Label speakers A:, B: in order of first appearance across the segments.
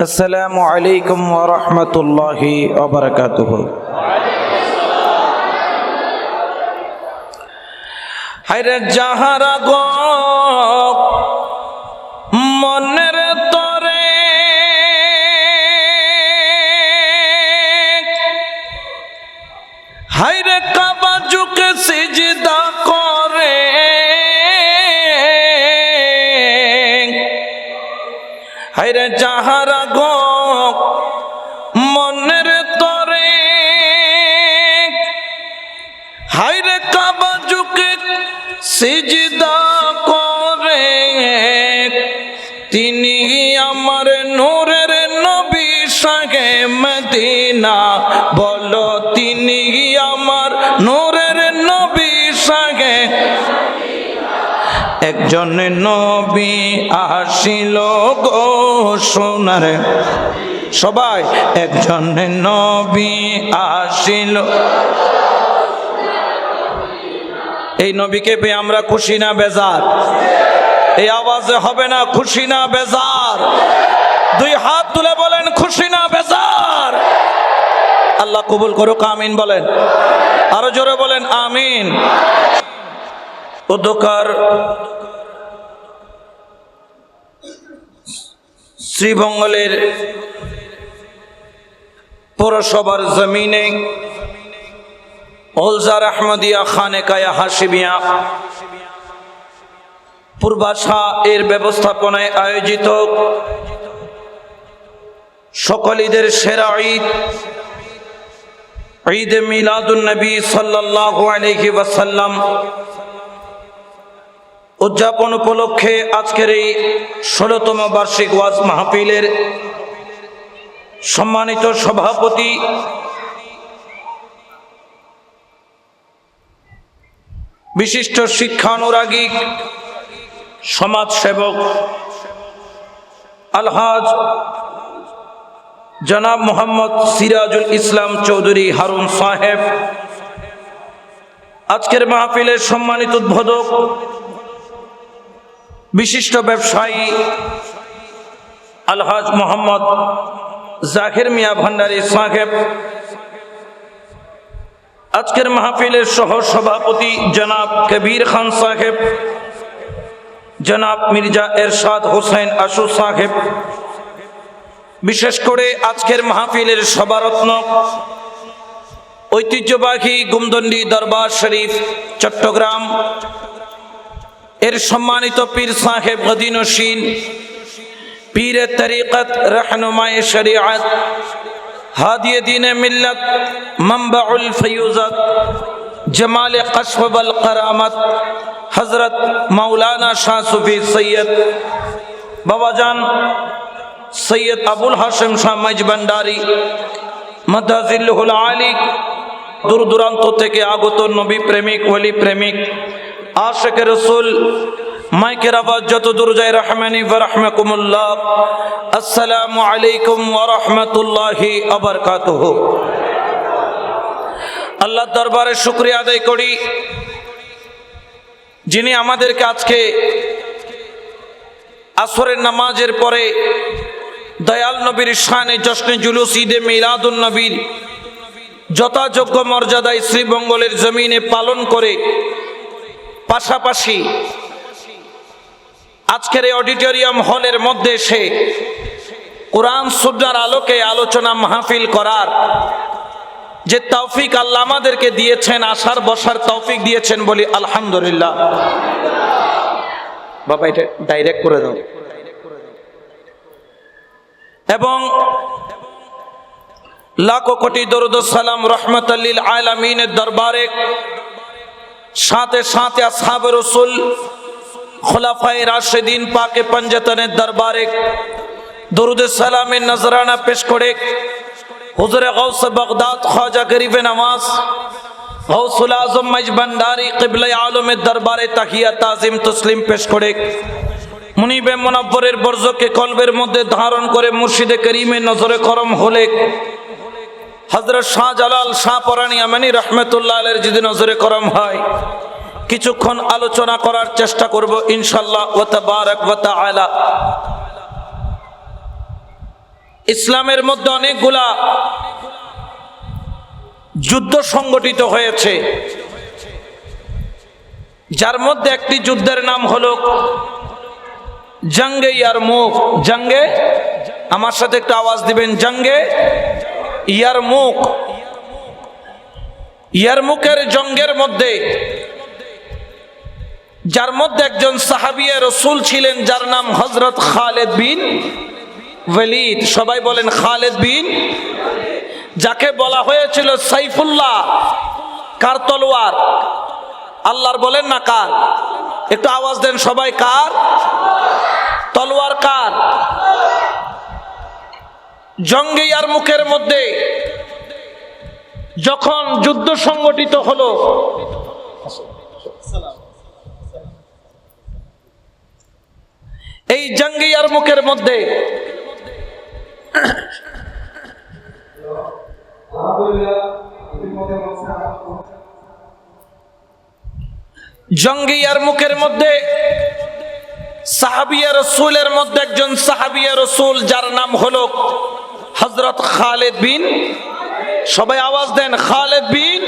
A: السلام عليكم ورحمة الله وبركاته হায়রে যাহারা গো হায়রে যাহারা গো মনের তরে। হায়রে কাবা যুগে সিজদা করে, তিনি আমার নূরের নবী সাগে মদিনা। বলো, তিনি আমার নূরের একজন নবী আসিল গো সোনার। সবাই একজন নবী আসিল। এই নবীকে পেয়ে আমরা খুশি না বেজার। এই আওয়াজে হবে না খুশি না বেজার। দুই হাত তুলে বলেন, খুশি না বেজার। আল্লাহ কবুল করুক, আমিন বলেন। আরও জোরে বলেন, আমিন। উদ্যোকার শ্রীবঙ্গলের পৌরসভার জমিনে ওলজার আহমদিয়া খানেকায়া হাসিমিয়া পূর্বাশা এর ব্যবস্থাপনায় আয়োজিত সকল ঈদের সেরা ঈদ ঈদ মিলাদুল নবী সাল্লাল্লাহু আলাইহি ওয়াসাল্লাম উদযাপন উপলক্ষে আজকের এই ষোলতম বার্ষিক ওয়াজ মাহফিলের সম্মানিত সভাপতি বিশিষ্ট শিক্ষানুরাগী সমাজসেবক আলহাজ জনাব মোহাম্মদ সিরাজুল ইসলাম চৌধুরী হারুন সাহেব। আজকের মাহফিলের সম্মানিত উদ্বোধক বিশিষ্ট ব্যবসায়ী আলহাজ মোহাম্মদ জাকির মিয়া ভান্ডারী সাহেব। আজকের মাহফিলের সহ সভাপতি জনাব কবির খান সাহেব, জনাব মির্জা এরশাদ হোসেন আশু সাহেব। বিশেষ করে আজকের মাহফিলের সভারত্ন ঐতিহ্যবাহী গুমদন্ডি দরবার শরীফ, চট্টগ্রাম এর সম্মানিত পীর সাহেব গদিনসীন পীর তরিকত রহনুমায় শরিয়াত হাদিয়ে দিন মিল্লত মম্বাউল ফয়ুজত জমাল কশফ বল করামত হজরত মৌলানা শাহ সুফি সৈয়দ বাবাজান সৈয়দ আবুল হাসেম শাহ মজ ভান্ডারি মদাজিল্লুল আলী দূর দূরান্ত থেকে আগত নবী প্রেমিক, ওলি প্রেমিক আশেক রসুল, মাইকের আওয়াজ যত দূর যায়, রহমানি রহমাকুমুল্লাহ। আসসালামু আলাইকুম ওয়া রাহমাতুল্লাহি ওয়া বারাকাতুহু। আল্লাহ দরবারে শুক্রিয়া আদায় করি, যিনি আমাদেরকে আজকে আসরের নামাজের পরে দয়াল নবীর শানে জশ্নে জুলুস ঈদে মিলাদুল নবীর যথাযোগ্য মর্যাদায় শ্রীবঙ্গলের জমিনে পালন করে পাশাপাশি আজকের এই অডিটোরিয়াম হলের মধ্যে এসে কোরআন সুদ্রার আলোকে আলোচনা মাহফিল করার যে তৌফিক আল্লাহ আমাদেরকে দিয়েছেন আসার বসার তৌফিক দিয়েছেন বলি আলহামদুলিল্লাহ। বাবা, এটা ডাইরেক্ট করে দাও। এবং লাখো কোটি দরুদ সালাম রহমতাল্লিল আলামিনের দরবারে সাথে সাথে আসহাব রসুল খোলাফাই রাশেদিন পাকে পঞ্জতনের দরবারে দরুদ সালামের নজরানা পেশ করে হুজুরে গৌস বগদাদ খাজা গরিবে নওয়াজ গৌসুল আজম মজ ভান্ডারি কিবলা আলমের দরবারে তাহিয়া তাজিম তসলিম পেশ করে মুনিবে মুনাব্বরের বর্জকে কলবের মধ্যে ধারণ করে মুর্শিদে করিমে নজরে করম হলে হজরত শাহ জালাল শাহ পরানি আমানি রহমতুল্লাহ আলের যদি নজরে করম হয়, কিছুক্ষণ আলোচনা করার চেষ্টা করব ইনশাল্লাহ ওয়া তাবারাক ওয়া তাআলা। ইসলামের মধ্যে অনেকগুলা যুদ্ধ সংগঠিত হয়েছে। যার মধ্যে একটি যুদ্ধের নাম হলো জঙ্গে ইয়ার মুখ জঙ্গে? আমার সাথে একটু আওয়াজ দিবেন, জঙ্গে? ইয়ার মুখ, ইয়ার মুখের জঙ্গের মধ্যে, যার মধ্যে একজন সাহাবিয়া রসুল ছিলেন, যার নাম হজরত খালেদ বিন ওয়ালিদ। সবাই বলেন খালেদ বিন যাকে বলা হয়েছিল সাইফুল্লাহ, কার তলোয়ার? আল্লাহর বলেন না কার? একটু আওয়াজ দেন সবাই, কার? তলোয়ার কার? জঙ্গে আর মুখের মধ্যে যখন যুদ্ধ সংগঠিত হলো, এই জঙ্গিয়ার মুখের মধ্যে জঙ্গিয়ার মুখের মধ্যে সাহাবিয়া রসুলের মধ্যে একজন সাহাবিয়া রসুল, যার নাম হলো হজরত খালেদ বিন, সবাই আওয়াজ দেন, খালেদ বিন।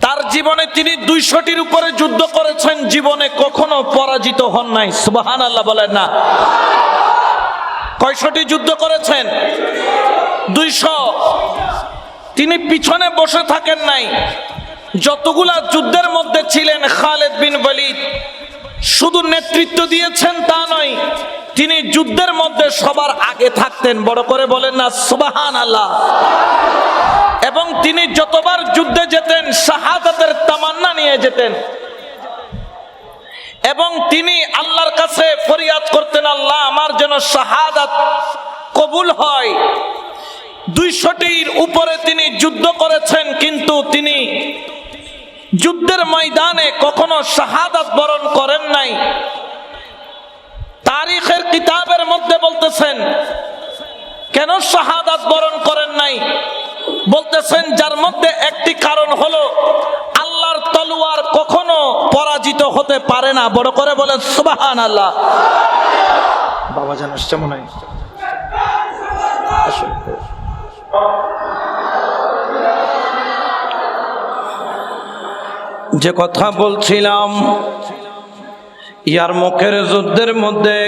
A: তার জীবনে তিনি দুইশোটির উপরে যুদ্ধ করেছেন, জীবনে কখনো পরাজিত হন নাই। সুবাহান আল্লাহ বলেন না। কয়শটি যুদ্ধ করেছেন? দুইশো। তিনি পিছনে বসে থাকেন নাই। যতগুলা যুদ্ধের মধ্যে ছিলেন খালেদ বিন ওয়ালিদ, শুধু নেতৃত্ব দিয়েছেন তা নয় তিনি যুদ্ধের মধ্যে সবার আগে থাকতেন। বড় করে বলেন না সুবাহান আল্লাহ এবং তিনি যতবার যুদ্ধে যেতেন, শাহাদাতের তামান্না নিয়ে যেতেন। এবং তিনি আল্লাহর কাছে ফরিয়াদ করতেন, আল্লাহ, আমার যেন শাহাদাত কবুল হয়। দুইশোটির উপরে তিনি যুদ্ধ করেছেন, কিন্তু তিনি যুদ্ধের ময়দানে কখনো শাহাদাত বরণ করেন নাই। তারিখের কিতাবের মধ্যে বলতেছেন কেন শাহাদাত বরণ করেন নাই? বলতেছেন যার মধ্যে একটি কারণ হলো আল্লাহর তলোয়ার কখনো পরাজিত হতে পারে না। বড় করে বলেন সুবাহান আল্লাহ বাবা জানাস কেমন হয়। যে কথা বলছিলাম ইয়ার মুখের যুদ্ধের মধ্যে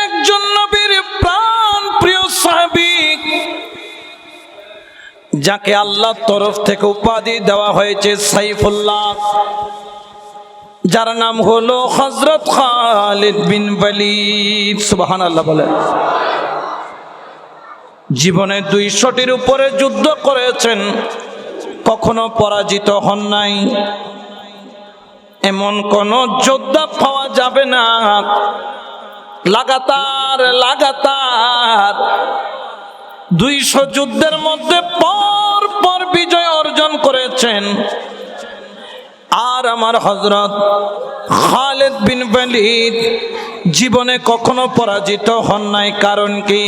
A: একজন নবীর প্রাণ প্রিয় সাহাবিক যাকে আল্লাহর তরফ থেকে উপাধি দেওয়া হয়েছে সাইফুল্লাহ, যার নাম হলো হজরত খালিদ বিন ওয়ালিদ। সুবহান আল্লাহ বলে জীবনে দুইশোটির উপরে যুদ্ধ করেছেন, কখনো পরাজিত হন নাই। এমন কোন যোদ্ধা পাওয়া যাবে না। লাগাতার লাগাতার দুইশো যুদ্ধের মধ্যে পর পর বিজয় অর্জন করেছেন। আর আমার হজরত খালেদ বিন ওয়ালিদ জীবনে কখনো পরাজিত হন নাই। কারণ কি?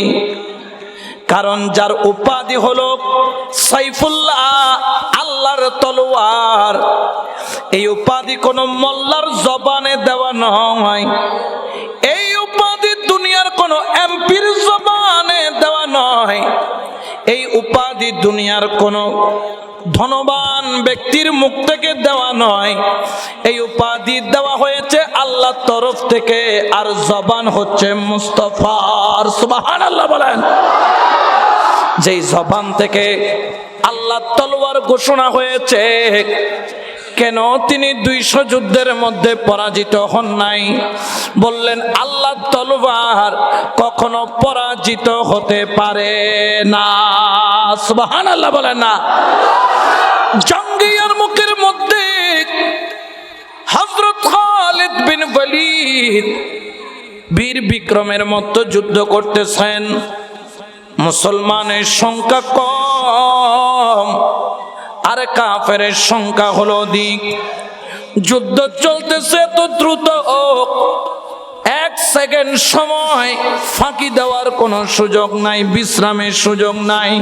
A: কারণ যার উপাধি হলো সাইফুল্লাহ, আল্লাহর তলোয়ার। এই উপাধি কোনো মোল্লার জবানে দেওয়া নয়। এই উপাধি দুনিয়ার কোনো এমপির জবানে দেওয়া নয়। এই উপাধি দুনিয়ার কোনো ধনবান ব্যক্তির মুখ থেকে দেওয়া নয়। এই উপাধি দেওয়া হয়েছে আল্লাহর তরফ থেকে আর জবান হচ্ছে মুস্তফার। সুবাহান আল্লাহ বলেন। যেই জবান থেকে আল্লাহ তলোয়ার ঘোষণা হয়েছে কেন তিনি দুইশো যুদ্ধের মধ্যে পরাজিত হন নাই? বললেন, আল্লাহ তলোয়ার কখনো পরাজিত হতে পারে না। সুবাহান আল্লাহ বলেন না। জঙ্গিয়ার মুখের মধ্যে হজরত খালিদ বিন ওয়ালিদ বীর বিক্রমের মতো যুদ্ধ করতেছেন। মুসলমানের সংখ্যা কম। আর কাফের সংখ্যা হলো দিক যুদ্ধ চলতেছে তো দ্রুত এক সেকেন্ড সময় ফাঁকি দেওয়ার কোনো সুযোগ নাই, বিশ্রামের সুযোগ নাই।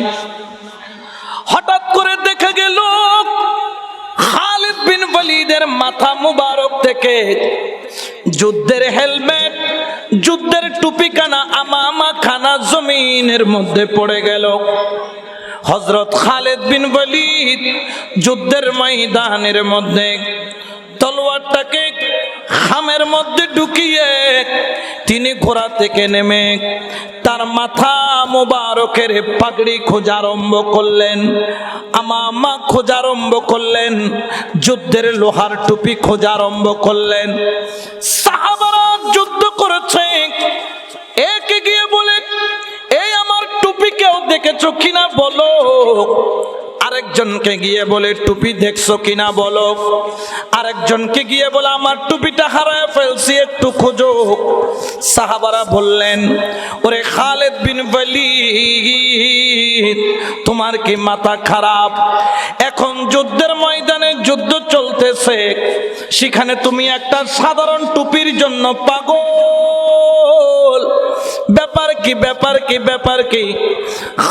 A: হঠাৎ করে দেখা গেল, খালিদ বিন মাথা মুবারক থেকে যুদ্ধের হেলমেট, যুদ্ধের টুপিখানা আমামা খানা জমিনের মধ্যে পড়ে গেল। হজরত খালেদ বিন ওয়ালিদ যুদ্ধের ময়দানের মধ্যে তলোয়ারটাকে খামের মধ্যে ঢুকিয়ে তিনি ঘোড়া থেকে নেমে তার মাথা মোবারকের পাগড়ি খোঁজারম্ভ করলেন, আমা খোঁজা আরম্ভ করলেন, যুদ্ধের লোহার টুপি খোঁজারম্ভ করলেন। সাহাবারা যুদ্ধ করেছে। কেউ দেখেছ কিনা বলো? আরেকজনকে গিয়ে বলে, টুপি দেখছ কিনা বলো? আরেকজনকে গিয়ে বলে, আমার টুপিটা হারায় ফেলছি, একটু খোঁজো। সাহাবারা বললেন, ওরে খালেদ বিন ওয়ালিদ, তোমার কি মাথা খারাপ? এখন যুদ্ধের ময়দানে যুদ্ধ চলতেছে, সেখানে তুমি একটা সাধারণ টুপির জন্য পাগল। ব্যাপার কি ব্যাপার কি ব্যাপার কি?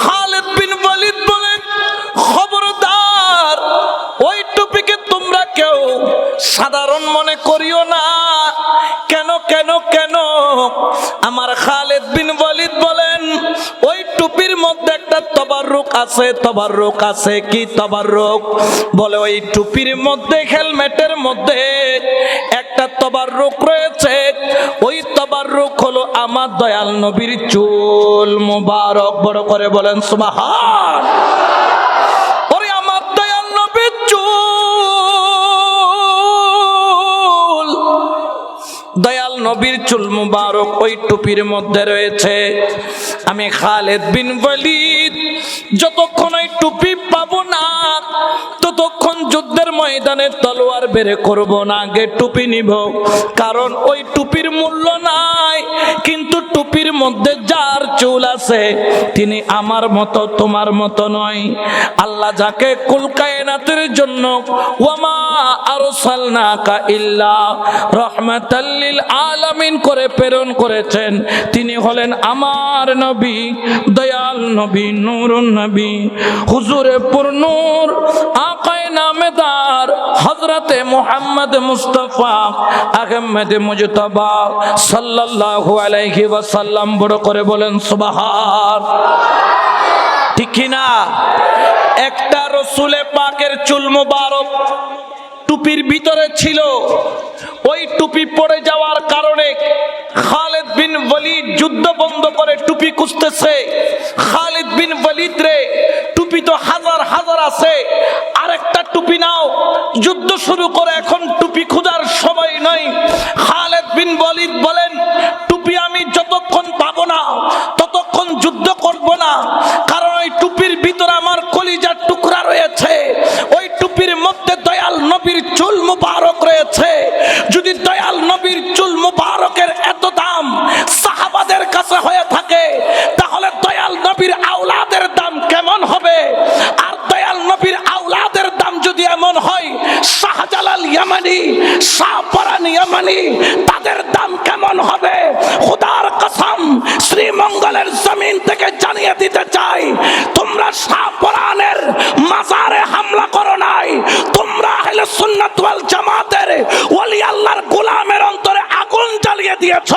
A: খালেদ বিন ওয়ালিদ বলেন, খবরদার, ওই টুপিকে তোমরা কেউ সাধারণ মনে করিও না। কেন কেন কেন? আমার খালেদ বিন ওয়ালিদ বলেন, ওই টুপির মধ্যে একটা তবাররুক আছে। তবাররুক আছে? কি তবাররুক? বলে, ওই টুপির মধ্যে, হেলমেটের মধ্যে একটা তবাররুক রয়েছে। ওই তবাররুক হলো আমার দয়াল নবীর চুল মুবারক। বড় করে বলেন, সুবহান। ওরে আমার দয়াল নবীর চুল। দয়াল নবীর চুল মুবারক ওই টুপির মধ্যে রয়েছে। আমি খালেদ বিন ওয়ালিদ, যতক্ষণ ওই টুপি ময়দানে তলোয়ার বের করব না, আগে টুপি নিব। কারণ ওই টুপির মূল্য নাই, কিন্তু টুপির মধ্যে যার চুল আছে, তিনি আমার মতো, তোমার মতো নয়। আল্লাহ যাকে কুলকায়নাতের জন্য, ওয়ামা আরসালনাকা ইল্লা রহমাতাল্লিল আলামিন করে প্রেরণ করেছেন, তিনি হলেন আমার নবী, দয়াল নবী, নূরুন নবী। হুজুরে পুরনূর আকায় নামেদার হজরতে মোহাম্মদ মুস্তফা আহমেদ মুজতবা সাল্লাল্লাহু আলাইহি ওয়াসাল্লাম বড় করে বলেন ঠিক না? একটা রসুলে পাকের চুল মোবারক টুপির ভিতরে ছিল। ওই টুপি পড়ে যাওয়ার কারণে খালেদ বিন ওয়ালিদ যুদ্ধ বন্ধ করে টুপি খুঁজতেছে খালিদ বিন ওয়ালিদ রে টুপি তো হাজার হাজার আছে আরেকটা টুপি নাও। যুদ্ধ শুরু করে এখন টুপি খোঁজার সময় নয়। খালেদ বিন বলিদ বলেন প্রয়োজন হয়, শাহজালাল ইয়ামানি শাহপরান ইয়ামানি, তাদের দাম কেমন হবে? খুদার কসম, শ্রীমঙ্গলের জমিন থেকে জানিয়ে দিতে চাই, তোমরা শাহপরানের মাজারে হামলা করো নাই, তোমরা আহলে সুন্নাত ওয়াল জামাতের ওলি আল্লাহর গোলামের অন্তরে আগুন জ্বালিয়ে দিয়েছ